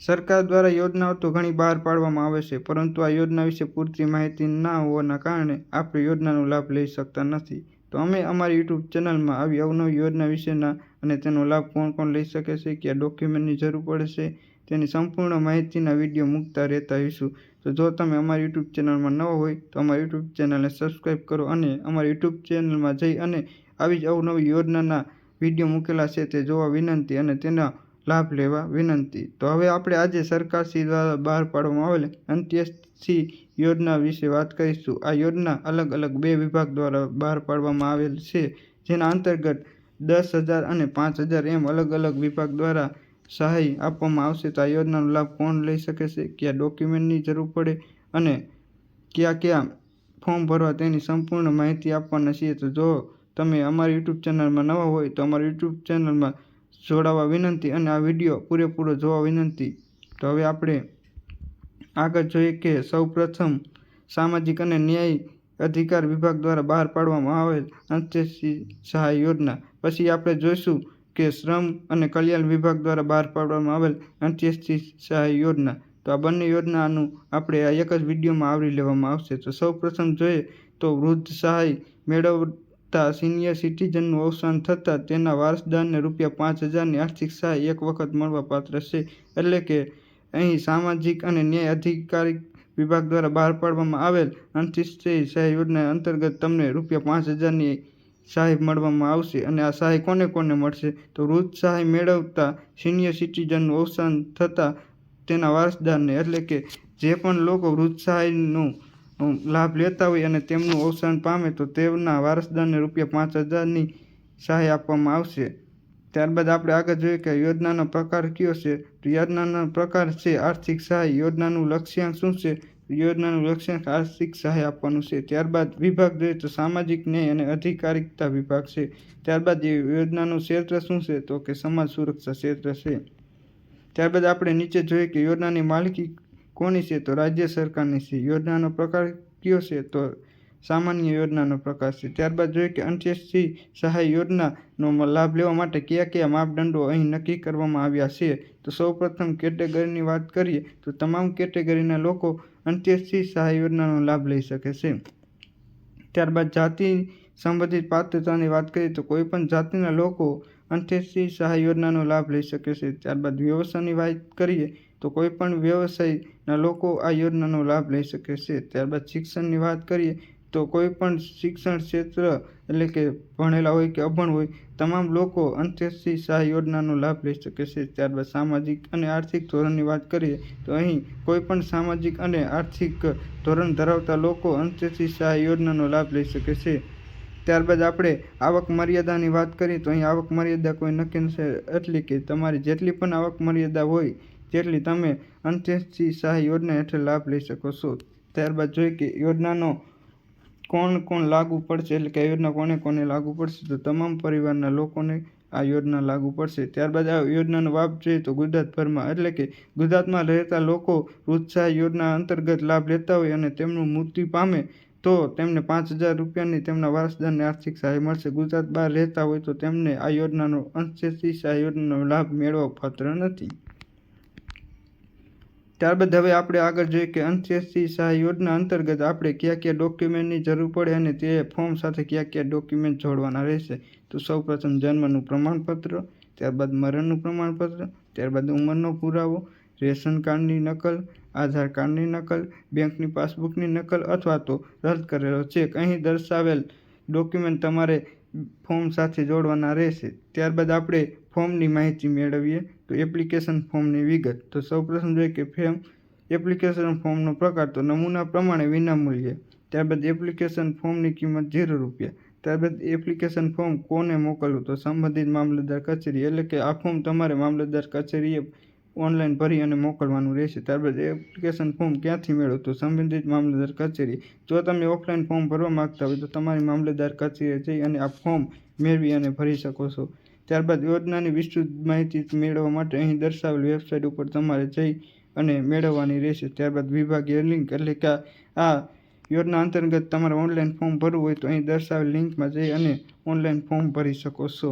સરકાર દ્વારા યોજનાઓ તો ઘણી બહાર પાડવામાં આવે છે, પરંતુ આ યોજના વિશે પૂરતી માહિતી ના હોવાના કારણે આપણે યોજનાનો લાભ લઈ શકતા નથી. તો અમે અમારી યુટ્યુબ ચેનલમાં આવી અવનવી યોજના વિશેના અને તેનો લાભ કોણ કોણ લઈ શકે છે, કયા ડોક્યુમેન્ટની જરૂર પડે છે, તેની સંપૂર્ણ માહિતીના વીડિયો મૂકતા રહેતા હોઈશું તો જો તમે અમારી યુટ્યુબ ચેનલમાં નવા હોય, તો અમારી યુટ્યુબ ચેનલને સબસ્ક્રાઈબ કરો અને અમારી યુટ્યુબ ચેનલમાં જઈ અને આવી જ અવનવી યોજનાના વીડિયો મૂકેલા છે તે જોવા વિનંતી અને તેના લાભ લેવા વિનંતી. તો હવે આપણે આજે સરકારશ્રી દ્વારા બહાર પાડવામાં આવેલ અંત્યેષ્ટિ યોજના વિશે વાત કરીશું. આ યોજના અલગ અલગ બે વિભાગ દ્વારા બહાર પાડવામાં આવેલ છે, જેના અંતર્ગત દસ હજાર અને પાંચ હજાર એમ અલગ અલગ વિભાગ દ્વારા સહાય આપવામાં આવશે. તો આ યોજનાનો લાભ કોણ લઈ શકે છે, કયા ડોક્યુમેન્ટની જરૂર પડે અને કયા કયા ફોર્મ ભરવા તેની સંપૂર્ણ માહિતી આપવાના છીએ તો જો તમે અમારી યુટ્યુબ ચેનલમાં નવા હોય તો અમારી યુટ્યુબ ચેનલમાં જોડાવા વિનંતી અને આ વીડિયો પૂરેપૂરો જોવા વિનંતી. તો હવે આપણે આગળ જોઈએ કે સૌ પ્રથમ સામાજિક અને ન્યાય અધિકાર વિભાગ દ્વારા બહાર પાડવામાં આવેલ અંત્યેષ્ટિ સહાય યોજના. પછી આપણે જોઈશું કે શ્રમ અને કલ્યાણ વિભાગ દ્વારા બહાર પાડવામાં આવેલ અંત્યેષ્ટિ સહાય યોજના. તો આ બંને યોજનાનું આપણે આ એક જ વિડીયોમાં આવરી લેવામાં આવશે. તો સૌ પ્રથમ જોઈએ તો વૃદ્ધ સહાય મેળવતા સિનિયર સિટીઝનનું અવસાન થતાં તેના વારસદારને રૂપિયા પાંચ હજારની આર્થિક સહાય એક વખત મળવાપાત્ર છે. એટલે કે અહીં સામાજિક અને ન્યાય અધિકારી વિભાગ દ્વારા બહાર પાડવામાં આવેલ અંત્યેષ્ટિ સહાય યોજના અંતર્ગત તમને રૂપિયા પાંચ હજારની સહાય મળવામાં આવશે અને આ સહાય કોને કોને મળશે? તો વૃદ્ધ સહાય મેળવતા સિનિયર સિટીઝનનું અવસાન થતાં તેના વારસદારને એટલે કે જે પણ લોકો વૃદ્ધ સહાયનું લાભ લેતા હોય અને તેમનું અવસાન પામે તો તેમના વારસદારને રૂપિયા પાંચ હજારની સહાય આપવામાં આવશે. ત્યારબાદ આપણે આગળ જોઈએ કે યોજનાનો પ્રકાર કયો છે? તો યોજનાનો પ્રકાર છે આર્થિક સહાય. યોજનાનું લક્ષ્યાંક શું છે? યોજનાનું લક્ષ્યાંક આર્થિક સહાય આપવાનું છે. ત્યારબાદ વિભાગ જોઈએ તો સામાજિક ન્યાય અને અધિકારિકતા વિભાગ છે. ત્યારબાદ એ યોજનાનું ક્ષેત્ર શું છે? તો કે સમાજ સુરક્ષા ક્ષેત્ર છે. ત્યારબાદ આપણે નીચે જોઈએ કે યોજનાની માલિકી કોની છે? તો રાજ્ય સરકારની છે. યોજનાનો પ્રકાર કયો છે? તો સામાન્ય યોજનાનો પ્રકાર છે. ત્યારબાદ જોઈએ કે અંત્યશ્રી સહાય યોજનાનો લાભ લેવા માટે કયા કયા માપદંડો અહીં નક્કી કરવામાં આવ્યા છે? તો સૌપ્રથમ કેટેગરીની વાત કરીએ, તો તમામ કેટેગરીના લોકો અંત્યેષ્ટિ સહાય યોજનાનો લાભ લઈ શકે છે. ત્યારબાદ જાતિ સંબંધિત પાત્રતાની વાત કરીએ, તો કોઈપણ જાતિના લોકો અંત્યશ્રી સહાય યોજનાનો લાભ લઈ શકે છે. ત્યારબાદ વ્યવસાયની વાત કરીએ તો કોઈપણ વ્યવસાયના લોકો આ યોજનાનો લાભ લઈ શકે છે. ત્યારબાદ શિક્ષણની વાત કરીએ તો કોઈ પણ શિક્ષણ ક્ષેત્ર એટલે કે ભણેલા હોય કે અભણ હોય, તમામ લોકો અંત્યશ્રી સહાય યોજનાનો લાભ લઈ શકે છે. ત્યારબાદ સામાજિક અને આર્થિક ધોરણની વાત કરીએ તો અહીં કોઈ પણ સામાજિક અને આર્થિક ધોરણ ધરાવતા લોકો અંત્યશ્રી સહાય યોજનાનો લાભ લઈ શકે છે. ત્યારબાદ આપણે આવક મર્યાદાની વાત કરીએ તો અહીં આવક મર્યાદા કોઈ નક્કી નથી. એટલે કે તમારી જેટલી પણ આવક મર્યાદા હોય તેટલી તમે અંત્યેષ્ટિ સહાય યોજના હેઠળ લાભ લઈ શકો છો. ત્યારબાદ જોઈએ કે યોજનાનો કોણ કોણ લાગુ પડશે, એટલે કે યોજના કોને કોને લાગુ પડશે, તો તમામ પરિવારના લોકોને આ યોજના લાગુ પડશે. ત્યારબાદ આ યોજનાનો લાભ જોઈએ તો ગુજરાતભરમાં, એટલે કે ગુજરાતમાં રહેતા લોકો ઉત્સાહ યોજના અંતર્ગત લાભ લેતા હોય અને તેમનું મૃત્યુ પામે, તો તેમને પાંચ હજાર રૂપિયાની તેમના વારસદારને આર્થિક સહાય મળશે. ગુજરાત બહાર રહેતા હોય તો તેમને આ યોજનાનો અંત્યેષ્ટિ સહાય યોજનાનો લાભ મેળવવા પાત્ર નથી. ત્યારબાદ હવે આપણે આગળ જોઈએ કે અંત્યેષ્ટિ સહાય યોજના અંતર્ગત આપણે કયા કયા ડોક્યુમેન્ટની જરૂર પડે અને તે ફોર્મ સાથે કયા કયા ડોક્યુમેન્ટ જોડવાના રહેશે? તો સૌપ્રથમ જન્મનું પ્રમાણપત્ર, ત્યારબાદ મરણનું પ્રમાણપત્ર, ત્યારબાદ ઉંમરનો પુરાવો, રેશન કાર્ડની નકલ, આધાર કાર્ડની નકલ, બેંકની પાસબુકની નકલ અથવા તો રદ કરેલો ચેક. અહીં દર્શાવેલ ડોક્યુમેન્ટ તમારે ફોર્મ સાથે જોડવાના રહેશે. ત્યારબાદ આપણે ફોર્મની માહિતી મેળવીએ તો એપ્લિકેશન ફોર્મની વિગત. તો સૌપ્રથમ જોઈએ કે ફેમ, એપ્લિકેશન ફોર્મનો પ્રકાર તો નમૂના પ્રમાણે વિનામૂલ્યે. ત્યારબાદ એપ્લિકેશન ફોર્મની કિંમત ઝીરો રૂપિયા. ત્યારબાદ એપ્લિકેશન ફોર્મ કોને મોકલવું? તો સંબંધિત મામલતદાર કચેરી. એટલે કે આ ફોર્મ તમારે મામલતદાર કચેરીએ ઓનલાઈન ભરી અને મોકલવાનું રહેશે. ત્યારબાદ એપ્લિકેશન ફોર્મ ક્યાંથી મેળવો? તો સંબંધિત મામલતદાર કચેરી. જો તમે ઓફલાઈન ફોર્મ ભરવા માગતા હોય તો તમારી મામલતદાર કચેરીએ જઈ અને આ ફોર્મ મેળવી અને ભરી શકો છો. ત્યારબાદ યોજનાની વિસ્તૃત માહિતી મેળવવા માટે અહીં દર્શાવેલ વેબસાઇટ ઉપર તમારે જઈ અને મેળવવાની રહેશે. ત્યારબાદ વિભાગીય લિંક એટલે કે આ યોજના અંતર્ગત તમારે ઓનલાઈન ફોર્મ ભરવું હોય તો અહીં દર્શાવેલ લિંકમાં જઈ અને ઓનલાઈન ફોર્મ ભરી શકો છો.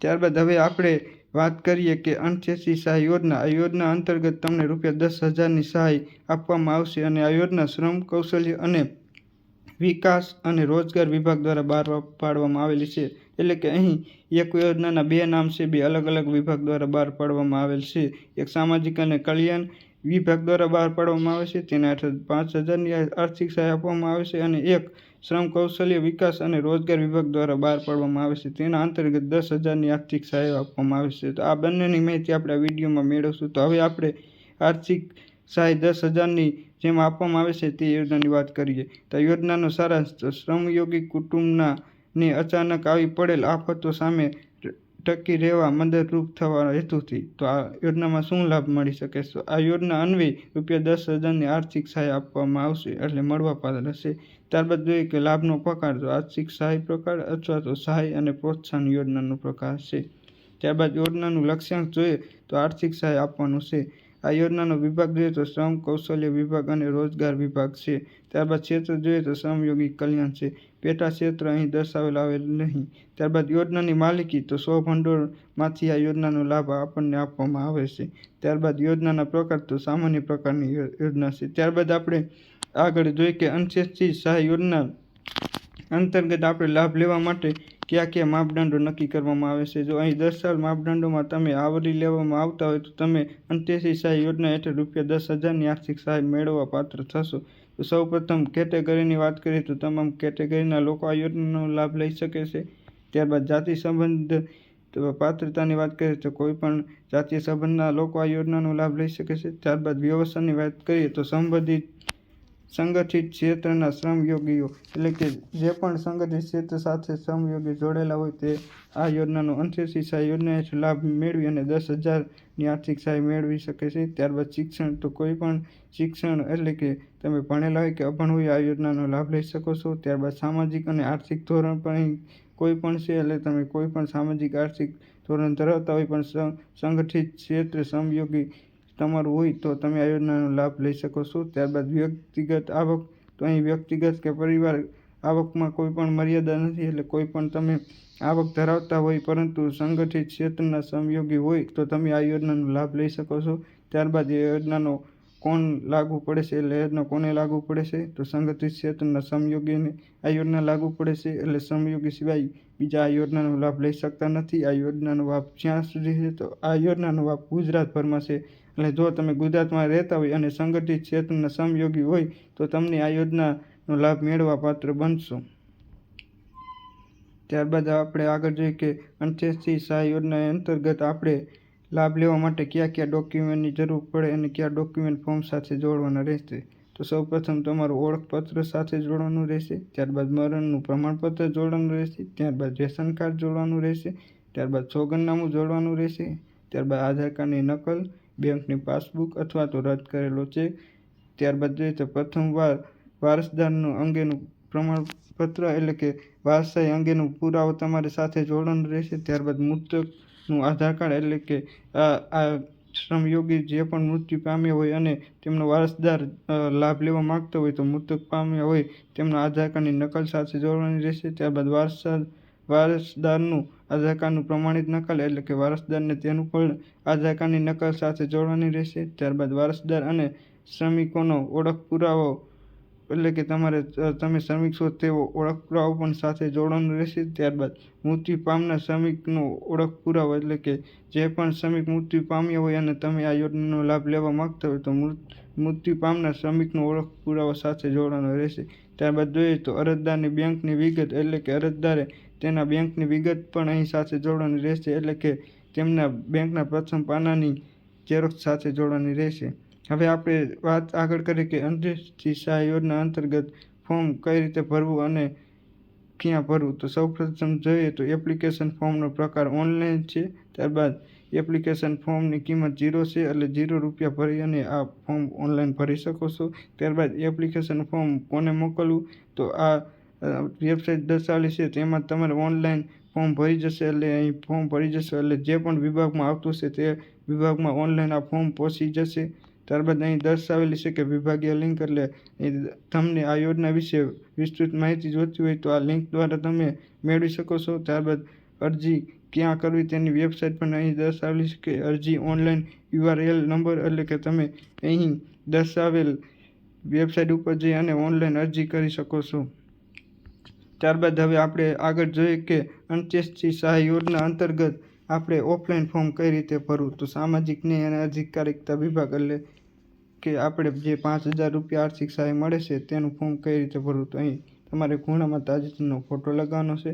ત્યારબાદ હવે આપણે વાત કરીએ કે અંત્યેથી સહાય યોજના. આ યોજના અંતર્ગત તમને રૂપિયા દસ હજારની સહાય આપવામાં આવશે અને આ યોજના શ્રમ કૌશલ્ય અને વિકાસ અને રોજગાર વિભાગ દ્વારા બહાર પાડવામાં આવેલી છે. એટલે કે અહીં એક યોજનાના બે નામ છે, બે અલગ અલગ વિભાગ દ્વારા બહાર પાડવામાં આવેલ છે. એક સામાજિક અને કલ્યાણ વિભાગ દ્વારા બહાર પાડવામાં આવે છે, તેના હેઠળ પાંચ હજારની આર્થિક સહાય આપવામાં આવે છે અને એક શ્રમ કૌશલ્ય વિકાસ અને રોજગાર વિભાગ દ્વારા બહાર પાડવામાં આવે છે, તેના અંતર્ગત દસ હજારની આર્થિક સહાય આપવામાં આવે છે. તો આ બંનેની માહિતી આપણે આ વિડીયોમાં મેળવશું. તો હવે આપણે આર્થિક સહાય દસ હજારની જેમ આપવામાં આવે છે તે યોજનાની વાત કરીએ. તો યોજનાનો સારાંશ શ્રમયોગી કુટુંબના ને અચાનક આવી પડેલ આફતો સામે ટકી રહેવા મદદરૂપ થવા હેતુથી તો આ યોજનામાં શું લાભ મળી શકે? છે આ યોજના અન્વયે રૂપિયા દસ હજારની આર્થિક સહાય આપવામાં આવશે એટલે મળવાપાત્ર હશે. ત્યારબાદ જોઈએ કે લાભનો પ્રકાર. તો આર્થિક સહાય પ્રકાર અથવા તો સહાય અને પ્રોત્સાહન યોજનાનો પ્રકાર છે. ત્યારબાદ યોજનાનું લક્ષ્યાંક જોઈએ તો આર્થિક સહાય આપવાનું છે. આ યોજનાનો વિભાગ જોઈએ તો શ્રમ, કૌશલ્ય વિભાગ અને રોજગાર વિભાગ છે. ત્યારબાદ ક્ષેત્ર જોઈએ તો શ્રમયોગી કલ્યાણ છે. પેટા ક્ષેત્ર અહીં દર્શાવેલ આવેલ નહીં. ત્યારબાદ યોજનાની માલિકી તો સો ભંડોળમાંથી આ યોજનાનો લાભ આપણને આપવામાં આવે છે. ત્યારબાદ યોજનાના પ્રકાર તો સામાન્ય પ્રકારની યોજના છે. ત્યારબાદ આપણે આગળ જોઈએ કે અંશેથી સહાય યોજના અંતર્ગત આપણે લાભ લેવા માટે કયા કયા માપદંડો નક્કી કરવામાં આવે છે? જો અહીં દર્શાવેલ માપદંડોમાં તમે આવરી લેવામાં આવતા હોય તો તમે અંત્યથી સહાય યોજના હેઠળ રૂપિયા દસ હજારની આર્થિક સહાય મેળવવા પાત્ર થશો. તો સૌપ્રથમ કેટેગરીની વાત કરીએ તો તમામ કેટેગરીના લોકો આ યોજનાનો લાભ લઈ શકે છે. ત્યારબાદ જાતિ સંબંધ પાત્રતાની વાત કરીએ તો કોઈ પણ જાતીય સંબંધના લોકો આ યોજનાનો લાભ લઈ શકે છે. ત્યારબાદ વ્યવસ્થાની વાત કરીએ તો સંબંધિત સંગઠિત ક્ષેત્રના શ્રમયોગીઓ એટલે કે જે પણ સંગઠિત ક્ષેત્ર સાથે શ્રમયોગી જોડેલા હોય તે આ યોજનાનો અંત્યથી સહાય યોજના હેઠળ લાભ મેળવી અને દસ હજારની આર્થિક સહાય મેળવી શકે છે. ત્યારબાદ શિક્ષણ, તો કોઈ પણ શિક્ષણ એટલે કે તમે ભણેલા હોય કે અભણ હોય આ યોજનાનો લાભ લઈ શકો છો. ત્યારબાદ સામાજિક અને આર્થિક ધોરણ પણ અહીં કોઈ પણ છે એટલે તમે કોઈ પણ સામાજિક, આર્થિક ધોરણ ધરાવતા હોય પણ સંગઠિત ક્ષેત્ર શ્રમયોગી તમારું હોય તો તમે આ યોજનાનો લાભ લઈ શકો છો. ત્યારબાદ વ્યક્તિગત આવક, તો અહીં વ્યક્તિગત કે પરિવાર આવકમાં કોઈ પણ મર્યાદા નથી, એટલે કોઈ પણ તમે આવક ધરાવતા હોય પરંતુ સંગઠિત ક્ષેત્રના સંયોગી હોય તો તમે આ યોજનાનો લાભ લઈ શકો છો. ત્યારબાદ એ યોજનાનો કોણ લાગુ પડે છે એટલે યોજના કોને લાગુ પડે છે તો સંગઠિત ક્ષેત્રના સમયોગીને આ યોજના લાગુ પડે છે એટલે સમયોગી સિવાય બીજા આ યોજનાનો લાભ લઈ શકતા નથી. આ યોજનાનો લાભ જ્યાં સુધી છે તો આ યોજનાનો લાભ ગુજરાતભરમાં છે. એટલે જો તમે ગુજરાતમાં રહેતા હોય અને સંગઠિત ક્ષેત્રના સમયોગી હોય, તો તમને આ યોજનાનો લાભ મેળવવા પાત્ર બનશો. ત્યારબાદ આપણે આગળ જોઈએ કે અંત્યેથી સહાય યોજના અંતર્ગત આપણે લાભ લેવા માટે કયા કયા ડોક્યુમેન્ટની જરૂર પડે અને કયા ડોક્યુમેન્ટ ફોર્મ સાથે જોડવાના રહેશે. તો સૌપ્રથમ તમારું ઓળખપત્ર સાથે જોડવાનું રહેશે, ત્યારબાદ મરણનું પ્રમાણપત્ર જોડવાનું રહેશે, ત્યારબાદ રેશન કાર્ડ જોડવાનું રહેશે, ત્યારબાદ સોગંદનામું જોડવાનું રહેશે, ત્યારબાદ આધાર કાર્ડની નકલ બેંકની પાસબુક અથવા તો રદ કરેલો ચેક. ત્યારબાદ જોઈએ તો પ્રથમવાર વારસદારનું અંગેનું પ્રમાણપત્ર એટલે કે વારસાઈ અંગેનું પુરાવો તમારે સાથે જોડવાનું રહેશે. ત્યારબાદ મૃતકનું આધાર કાર્ડ એટલે કે આ શ્રમયોગી જે પણ મૃત્યુ પામ્યા હોય અને તેમનો વારસદાર લાભ લેવા માગતો હોય તો મૃતક પામ્યા હોય તેમના આધાર કાર્ડની નકલ સાથે જોડવાની રહેશે. ત્યારબાદ વારસા વારસદારનું આધાર કાર્ડનું પ્રમાણિત નકલ એટલે કે વારસદારને તેનું પણ આધાર કાર્ડની નકલ સાથે જોડવાની રહેશે. ત્યારબાદ વારસદાર અને શ્રમિકોનો ઓળખ પુરાવો એટલે કે તમારે તમે શ્રમિક છો તેવો ઓળખ પુરાવો પણ સાથે જોડવાનો રહેશે. ત્યારબાદ મૃત્યુ પામનાર શ્રમિકનો ઓળખ પુરાવો એટલે કે જે પણ શ્રમિક મૃત્યુ પામ્યો હોય અને તમે આ યોજનાનો લાભ લેવા માગતા હોય તો મૃત્યુ પામનાર શ્રમિકનો ઓળખ પુરાવો સાથે જોડવાનો રહેશે. ત્યારબાદ જોઈએ તો અરજદારની બેંકની વિગત એટલે કે અરજદારે તેના બેંકની વિગત પણ અહીં સાથે જોડવાની રહેશે, એટલે કે તેમના બેંકના પ્રથમ પાનાની ઝેરોક્ષ સાથે જોડવાની રહેશે. હવે આપણે વાત આગળ કરીએ કે અંત્યેથી સહાય યોજના અંતર્ગત ફોર્મ કઈ રીતે ભરવું અને ક્યાં ભરવું. તો સૌપ્રથમ જોઈએ તો એપ્લિકેશન ફોર્મનો પ્રકાર ઓનલાઈન છે, ત્યારબાદ એપ્લિકેશન ફોર્મની કિંમત જીરો છે, એટલે જીરો રૂપિયા ભરી અને આ ફોર્મ ઓનલાઈન ભરી શકો છો. ત્યારબાદ એપ્લિકેશન ફોર્મ કોને મોકલવું? તો આ વેબસાઇટ દર્શાવેલી છે. તેમાં તમારે ઓનલાઈન ફોર્મ ભરી જશે એટલે અહીં ફોર્મ ભરી જશે એટલે જે પણ વિભાગમાં આવતું છે તે વિભાગમાં ઓનલાઈન આ ફોર્મ પહોંચી જશે. ત્યારબાદ અહીં દર્શાવેલી છે કે વિભાગીય લિંક એટલે તમને આ યોજના વિશે વિસ્તૃત માહિતી જોઈતી હોય તો આ લિંક દ્વારા તમે મેળવી શકો છો. ત્યારબાદ અરજી ક્યાં કરવી તેની વેબસાઇટ પણ અહીં દર્શાવેલી છે કે અરજી ઓનલાઈન યુઆરએલ નંબર એટલે કે તમે અહીં દર્શાવેલ વેબસાઇટ ઉપર જઈ અને ઓનલાઈન અરજી કરી શકો છો. ત્યારબાદ હવે આપણે આગળ જોઈએ કે અંત્યેષ્ટિ સહાય યોજના અંતર્ગત આપણે ઓફલાઈન ફોર્મ કઈ રીતે ભરવું? તો સામાજિક ન્યાય અને અધિકારિકતા વિભાગ એટલે કે આપણે જે પાંચ હજાર રૂપિયા આર્થિક સહાય મળે છે તેનું ફોર્મ કઈ રીતે ભરવું? તો અહીં તમારે ખૂણામાં તાજેતરનો ફોટો લગાવવાનો છે.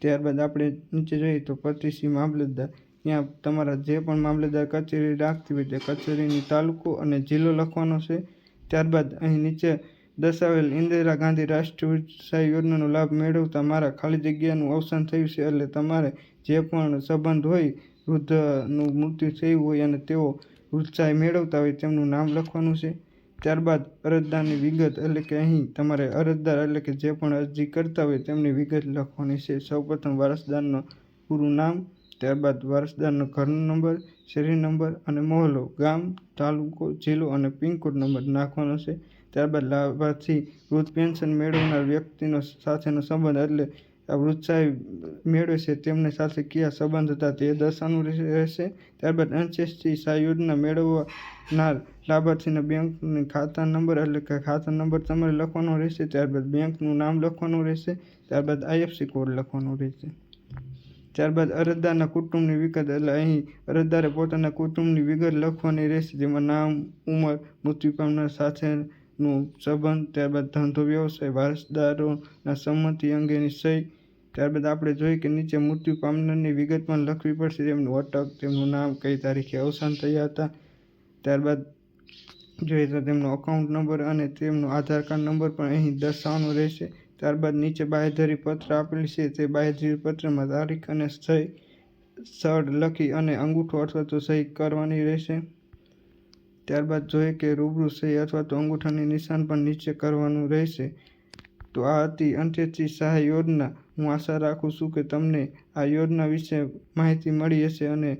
ત્યારબાદ આપણે નીચે જોઈએ તો પતિસી મામલતદાર. ત્યાં તમારા જે પણ મામલતદાર કચેરી રાખતી હોય તે કચેરીની તાલુકો અને જિલ્લો લખવાનો છે. ત્યારબાદ અહીં નીચે દર્શાવેલ ઇન્દિરા ગાંધી રાષ્ટ્રીય સહાય યોજનાનો લાભ મેળવતા મારા ખાલી જગ્યાનું અવસાન થયું છે એટલે તમારે જે પણ સંબંધ હોય, વૃદ્ધનું મૃત્યુ થયું હોય અને તેઓ ઉત્સાહ મેળવતા હોય તેમનું નામ લખવાનું છે. ત્યારબાદ અરજદારની વિગત એટલે કે અહીં તમારે અરજદાર એટલે કે જે પણ અરજી કરતા હોય તેમની વિગત લખવાની છે. સૌપ્રથમ વારસદારનું પૂરું નામ, ત્યારબાદ વારસદારનો ઘરનો નંબર શેરી નંબર અને મહોલ્લો, ગામ, તાલુકો, જિલ્લો અને પિનકોડ નંબર નાખવાનો છે. ત્યારબાદ લાભાર્થી વૃદ્ધ પેન્શન મેળવનાર વ્યક્તિનો સાથેનો સંબંધ એટલે આ વૃદ્ધાય મેળવે છે, તેમની સાથે કયા સંબંધ હતા તે દર્શાવવાનું રહેશે. ત્યારબાદ અંત્યેષ્ટિ સા યોજના મેળવનાર લાભાર્થીના બેંકની ખાતા નંબર એટલે કે ખાતા નંબર તમારે લખવાનો રહેશે. ત્યારબાદ બેંકનું નામ લખવાનું રહેશે. ત્યારબાદ આઈએફસી કોડ લખવાનો રહેશે. ત્યારબાદ અરજદારના કુટુંબની વિગત એટલે અહીં અરજદારે પોતાના કુટુંબની વિગત લખવાની રહેશે, જેમાં નામ, ઉંમર મૃત્યુ પામનાર સાથેનું સંબંધ, ત્યારબાદ ધંધો, વ્યવસાય, વારસદારોના સંમતિ અંગેની સહી, ત્યારબાદ આપણે જોઈએ કે નીચે મૃત્યુ પામનારની વિગત પણ લખવી પડશે. તેમનું અટક, તેમનું નામ, કઈ તારીખે અવસાન થયા હતા, ત્યારબાદ જોઈએ તો તેમનો અકાઉન્ટ નંબર અને તેમનો આધાર કાર્ડ નંબર પણ અહીં દર્શાવવાનો રહેશે. ત્યારબાદ નીચે બાહેધરી પત્ર આપેલી છે, તે બાહેધરી પત્રમાં તારીખ અને સહી સ્થળ લખી અને અંગૂઠો અથવા તો સહી કરવાની રહેશે. ત્યારબાદ જોઈએ કે રૂબરૂ સહી અથવા તો અંગૂઠાની નિશાન પણ નીચે કરવાનું રહેશે. તો આ હતી અંત્યથી સહાય યોજના. હું આશા રાખું છું કે તમને આ યોજના વિશે માહિતી મળી હશે અને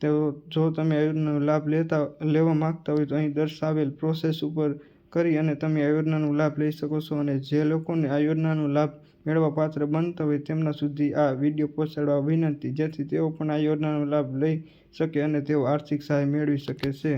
તો જો તમે આ યોજનાનો લાભ લેતા, લેવા માગતા હોય તો અહીં દર્શાવેલ પ્રોસેસ ઉપર કરી અને તમે આ યોજનાનો લાભ લઈ શકો છો અને જે લોકોને આ યોજનાનો લાભ મેળવવા પાત્ર બનતા હોય તેમના સુધી આ વીડિયો પહોંચાડવા વિનંતી, જેથી તેઓ પણ આ યોજનાનો લાભ લઈ શકે અને તેઓ આર્થિક સહાય મેળવી શકે છે.